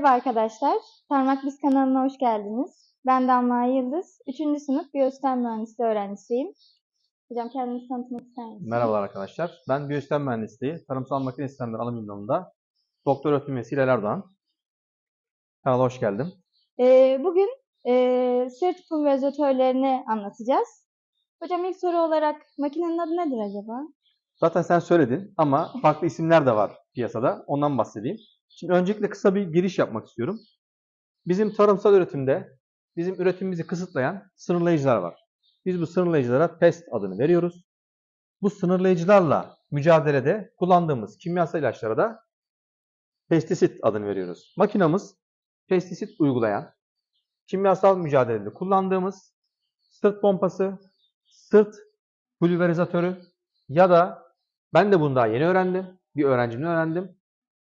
Merhaba arkadaşlar. Parmak Biz kanalına hoş geldiniz. Ben Damla Yıldız. 3. sınıf biyosistem mühendisliği öğrencisiyim. Hocam kendinizi tanıtmak ister misiniz? Merhabalar arkadaşlar. Ben biyosistem mühendisliği, tarımsal makine sistemleri alım dalında doktor öğretim üyesi Hilal Erdoğan. Kanala hoş geldim. Ee, bugün e, sırt pulverizatörlerini anlatacağız. Hocam ilk soru olarak makinenin adı nedir acaba? Zaten sen söyledin ama farklı isimler de var piyasada. Ondan bahsedeyim. Şimdi öncelikle kısa bir giriş yapmak istiyorum. Bizim tarımsal üretimde bizim üretimimizi kısıtlayan sınırlayıcılar var. Biz bu sınırlayıcılara pest adını veriyoruz. Bu sınırlayıcılarla mücadelede kullandığımız kimyasal ilaçlara da pestisit adını veriyoruz. Makinamız pestisit uygulayan, kimyasal mücadelede kullandığımız sırt pompası, sırt pulverizatörü ya da ben de bunu daha yeni öğrendim. Bir öğrencimden öğrendim.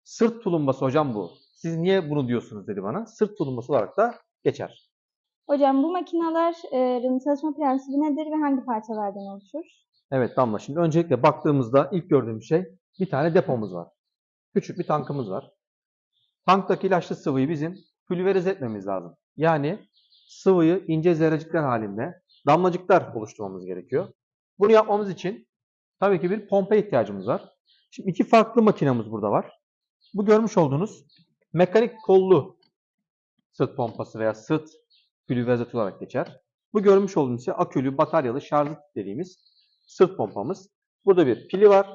Sırt tulumbası hocam bu. Siz niye bunu diyorsunuz dedi bana. Sırt tulumbası olarak da geçer. Hocam bu makinelerin çalışma prensibi nedir ve hangi parçalardan oluşur? Evet Damla şimdi öncelikle baktığımızda ilk gördüğümüz şey bir tane depomuz var. Küçük bir tankımız var. Tanktaki ilaçlı sıvıyı bizim pülverize etmemiz lazım. Yani sıvıyı ince zerrecikler halinde damlacıklar oluşturmamız gerekiyor. Bunu yapmamız için tabii ki bir pompa ihtiyacımız var. Şimdi iki farklı makinamız burada var. Bu görmüş olduğunuz mekanik kollu sırt pompası veya sırt pülverizatör olarak geçer. Bu görmüş olduğunuz ise akülü, bataryalı, şarjlı dediğimiz sırt pompamız. Burada bir pili var.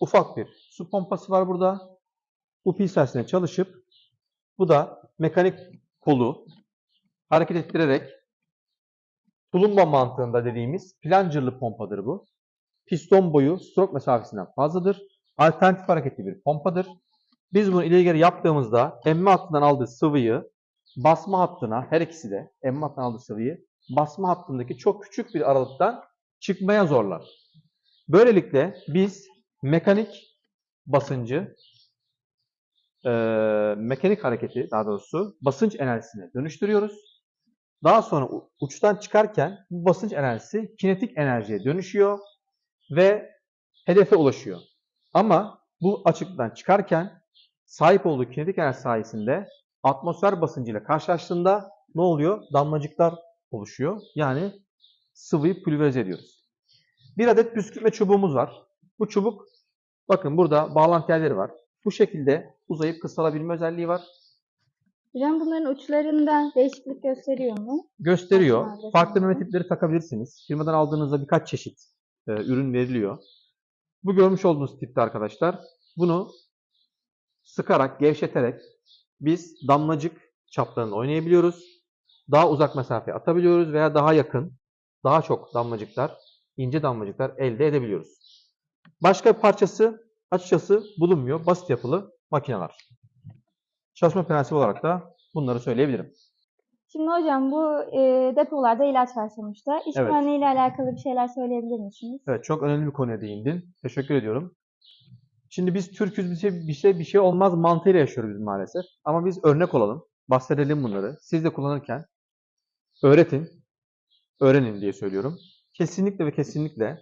Ufak bir su pompası var burada. Bu pil sayesinde çalışıp bu da mekanik kolu hareket ettirerek tulumba mantığında dediğimiz plunger pompadır bu. Piston boyu stroke mesafesinden fazladır. Alternatif hareketli bir pompadır. Biz bunu ileri geri yaptığımızda emme hattından aldığı sıvıyı basma hattına her ikisi de emme hattından aldığı sıvıyı basma hattındaki çok küçük bir aralıktan çıkmaya zorlar. Böylelikle biz mekanik basıncı, e, mekanik hareketi daha doğrusu basınç enerjisine dönüştürüyoruz. Daha sonra uçtan çıkarken bu basınç enerjisi kinetik enerjiye dönüşüyor ve hedefe ulaşıyor. Ama bu açıktan çıkarken sahip olduğu kinetik enerji sayesinde atmosfer basıncıyla karşılaştığında ne oluyor? Damlacıklar oluşuyor. Yani sıvıyı pülverize ediyoruz. Bir adet püskürtme çubuğumuz var. Bu çubuk bakın burada bağlantı yerleri var. Bu şekilde uzayıp kısalabilme özelliği var. Hocam bunların uçlarında değişiklik gösteriyor mu? Gösteriyor. Farklı meme tipleri takabilirsiniz. Firmadan aldığınızda birkaç çeşit e, ürün veriliyor. Bu görmüş olduğunuz tipte arkadaşlar bunu sıkarak, gevşeterek biz damlacık çaplarını oynayabiliyoruz. Daha uzak mesafe atabiliyoruz veya daha yakın, daha çok damlacıklar, ince damlacıklar elde edebiliyoruz. Başka bir parçası açıkçası bulunmuyor. Basit yapılı makineler. Çalışma prensibi olarak da bunları söyleyebilirim. Şimdi hocam bu e, depolarda ilaç var sonuçta. İş Evet. güvenliği ile alakalı bir şeyler söyleyebilir misiniz? Evet çok önemli bir konuya değindin. Teşekkür ediyorum. Şimdi biz Türk'üz bir şey, bir şey bir şey olmaz mantığıyla yaşıyoruz biz maalesef. Ama biz örnek olalım. Bahsedelim bunları. Siz de kullanırken öğretin. Öğrenin diye söylüyorum. Kesinlikle ve kesinlikle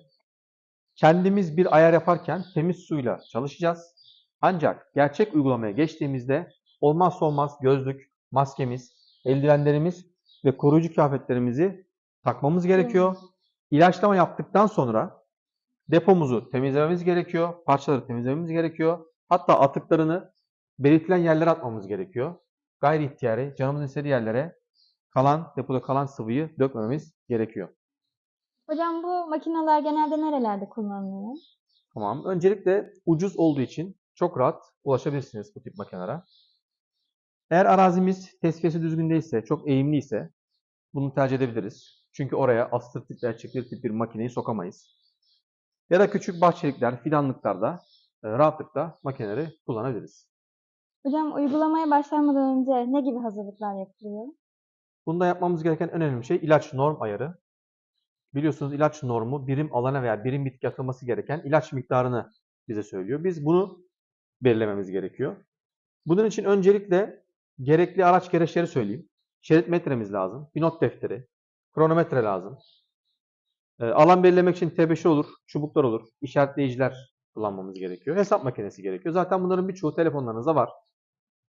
kendimiz bir ayar yaparken temiz suyla çalışacağız. Ancak gerçek uygulamaya geçtiğimizde olmazsa olmaz gözlük, maskemiz, eldivenlerimiz ve koruyucu kıyafetlerimizi takmamız gerekiyor. İlaçlama yaptıktan sonra depomuzu temizlememiz gerekiyor. Parçaları temizlememiz gerekiyor. Hatta atıklarını belirtilen yerlere atmamız gerekiyor. Gayri ihtiyari, canımızın istediği yerlere kalan, depoda kalan sıvıyı dökmememiz gerekiyor. Hocam bu makineler genelde nerelerde kullanılıyor? Tamam. Öncelikle ucuz olduğu için çok rahat ulaşabilirsiniz bu tip makinelere. Eğer arazimiz tesviyesi düzgün değilse, çok eğimliyse bunu tercih edebiliriz. Çünkü oraya astır tip veya çekilir tip bir makineyi sokamayız. Ya da küçük bahçelikler, fidanlıklarda e, rahatlıkla makineleri kullanabiliriz. Hocam uygulamaya başlamadan önce ne gibi hazırlıklar yapılıyor? Bunda yapmamız gereken en önemli şey ilaç norm ayarı. Biliyorsunuz ilaç normu birim alana veya birim bitki atılması gereken ilaç miktarını bize söylüyor. Biz bunu belirlememiz gerekiyor. Bunun için öncelikle gerekli araç gereçleri söyleyeyim. Şerit metremiz lazım, bir not defteri, kronometre lazım. Ee, alan belirlemek için T5 olur, çubuklar olur, işaretleyiciler kullanmamız gerekiyor. Hesap makinesi gerekiyor. Zaten bunların birçoğu telefonlarınızda var.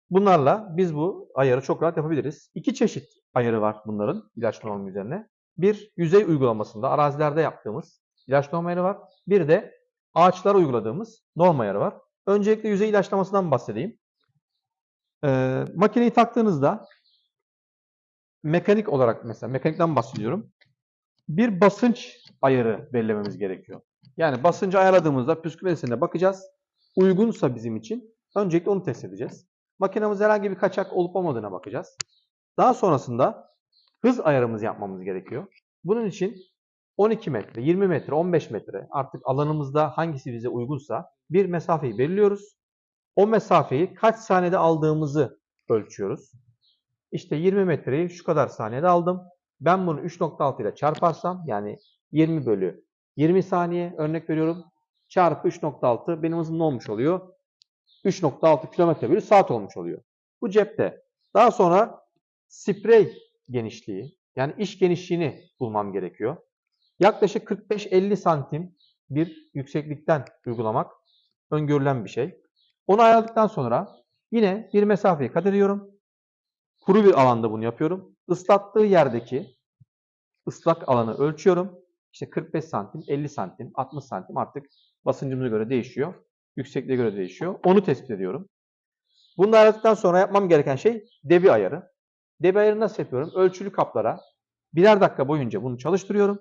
Bunlarla biz bu ayarı çok rahat yapabiliriz. İki çeşit ayarı var bunların ilaç normu üzerine. Bir yüzey uygulamasında arazilerde yaptığımız ilaç normu ayarı var. Bir de ağaçlara uyguladığımız norm ayarı var. Öncelikle yüzey ilaçlamasından bahsedeyim. Ee, makineyi taktığınızda mekanik olarak mesela mekanikten bahsediyorum. Bir basınç ayarı belirlememiz gerekiyor. Yani basıncı ayarladığımızda püskürmesine bakacağız. Uygunsa bizim için öncelikle onu test edeceğiz. Makinamız herhangi bir kaçak olup olmadığına bakacağız. Daha sonrasında hız ayarımızı yapmamız gerekiyor. Bunun için 12 metre, 20 metre, 15 metre artık alanımızda hangisi bize uygunsa bir mesafeyi belirliyoruz. O mesafeyi kaç saniyede aldığımızı ölçüyoruz. İşte 20 metreyi şu kadar saniyede aldım. Ben bunu 3.6 ile çarparsam yani 20 bölü 20 saniye örnek veriyorum. Çarpı 3.6 benim hızım ne olmuş oluyor? 3.6 kilometre bölü saat olmuş oluyor. Bu cepte. Daha sonra sprey genişliği yani iş genişliğini bulmam gerekiyor. Yaklaşık 45-50 santim bir yükseklikten uygulamak öngörülen bir şey. Onu ayarladıktan sonra yine bir mesafeyi kat ediyorum. Kuru bir alanda bunu yapıyorum. Islattığı yerdeki ıslak alanı ölçüyorum. İşte 45 santim, 50 santim, 60 santim artık basıncımıza göre değişiyor. Yüksekliğe göre değişiyor. Onu tespit ediyorum. Bunu ayarladıktan sonra yapmam gereken şey debi ayarı. Debi ayarını nasıl yapıyorum? Ölçülü kaplara birer dakika boyunca bunu çalıştırıyorum.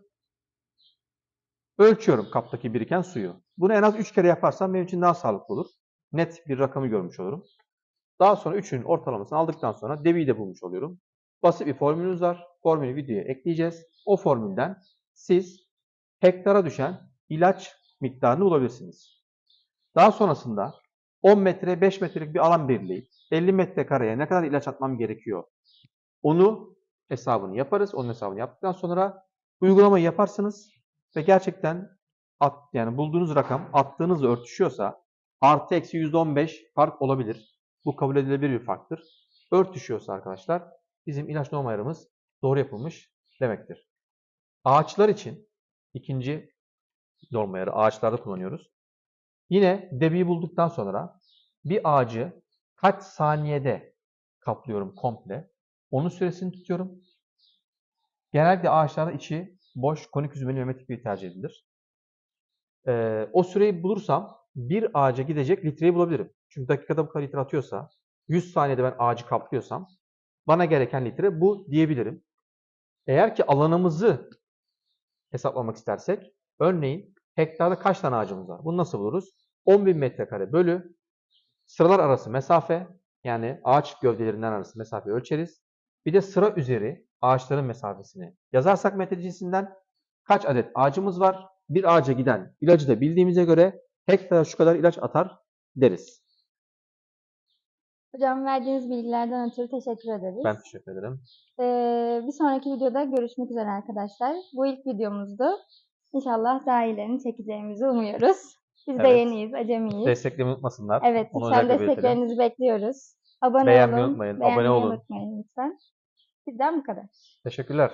Ölçüyorum kaptaki biriken suyu. Bunu en az 3 kere yaparsam benim için daha sağlıklı olur. Net bir rakamı görmüş olurum. Daha sonra üçünün ortalamasını aldıktan sonra debiyi de bulmuş oluyorum. Basit bir formülümüz var. Formülü videoya ekleyeceğiz. O formülden siz hektara düşen ilaç miktarını bulabilirsiniz. Daha sonrasında 10 metre 5 metrelik bir alan belirleyip 50 metrekareye ne kadar ilaç atmam gerekiyor onu hesabını yaparız. Onun hesabını yaptıktan sonra uygulamayı yaparsınız ve gerçekten at, yani bulduğunuz rakam attığınızla örtüşüyorsa artı eksi %15 fark olabilir. Bu kabul edilebilir bir farktır. Örtüşüyorsa arkadaşlar bizim ilaç norm ayarımız doğru yapılmış demektir. Ağaçlar için ikinci norm ayarı ağaçlarda kullanıyoruz. Yine debiyi bulduktan sonra bir ağacı kaç saniyede kaplıyorum komple. Onun süresini tutuyorum. Genellikle ağaçlarda içi boş konik üzümeli meme tipi tercih edilir. Ee, o süreyi bulursam bir ağaca gidecek litreyi bulabilirim. Çünkü dakikada bu kadar litre atıyorsa 100 saniyede ben ağacı kaplıyorsam bana gereken litre bu diyebilirim. Eğer ki alanımızı hesaplamak istersek örneğin hektarda kaç tane ağacımız var? Bunu nasıl buluruz? 10.000 metrekare bölü sıralar arası mesafe yani ağaç gövdelerinden arası mesafe ölçeriz. Bir de sıra üzeri ağaçların mesafesini yazarsak metre cinsinden kaç adet ağacımız var? Bir ağaca giden ilacı da bildiğimize göre hektara şu kadar ilaç atar deriz. Hocam verdiğiniz bilgilerden ötürü teşekkür ederiz. Ben teşekkür ederim. Ee, bir sonraki videoda görüşmek üzere arkadaşlar. Bu ilk videomuzdu. İnşallah daha iyilerini çekeceğimizi umuyoruz. Biz de Evet. yeniyiz, acemiyiz. Desteklemeyi unutmasınlar. Evet, Onu lütfen özellikle belirtelim. desteklerinizi bekliyoruz. Abone Beğenmeyi olun. unutmayın, abone beğenmeyi olun. unutmayın lütfen. Bizden bu kadar. Teşekkürler.